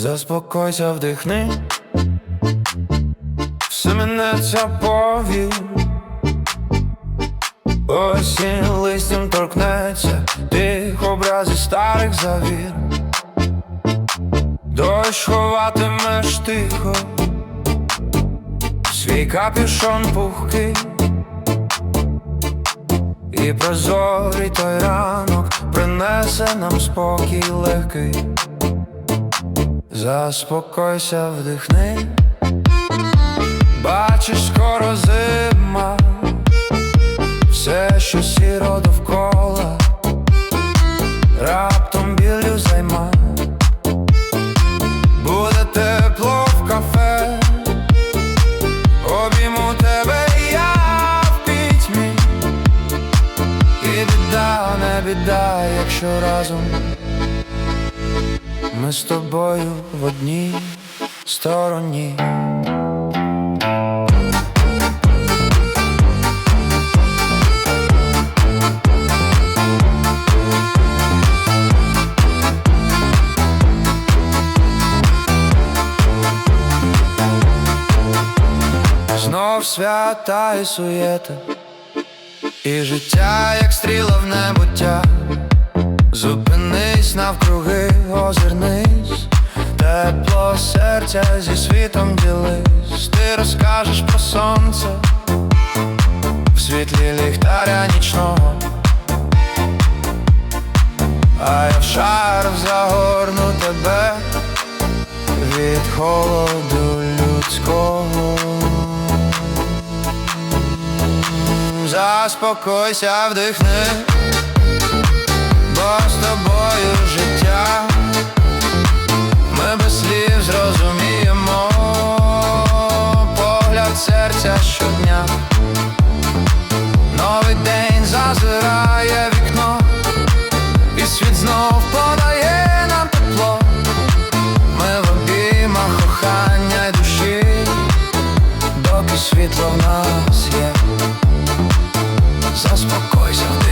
Заспокойся, вдихни, все минеться повір, осінь листям торкнеться тих образів старих завір, дощ ховатимеш тихо, свій капюшон пухкий, і прозорий той ранок принесе нам спокій легкий. Заспокойся, вдихни, бачиш, скоро зима, все, що сіро довкола, раптом білю займа, буде тепло в кафе, обійму тебе я в пітьмі, і біда, не біда, якщо разом. Ми з тобою в одній стороні. Знов свята і суєта, і життя, як стріла в небуття. Зупинись навкруги, озирнись, тепло серця зі світом ділись, ти розкажеш про сонце в світлі ліхтаря нічного, а я в шар загорну тебе від холоду людського. Заспокойся, вдихни серця щодня, новий день зазирає вікно, і світ знов подає нам тепло, ми в обіймах кохання й душі, доки світло в нас є, заспокойся. ти.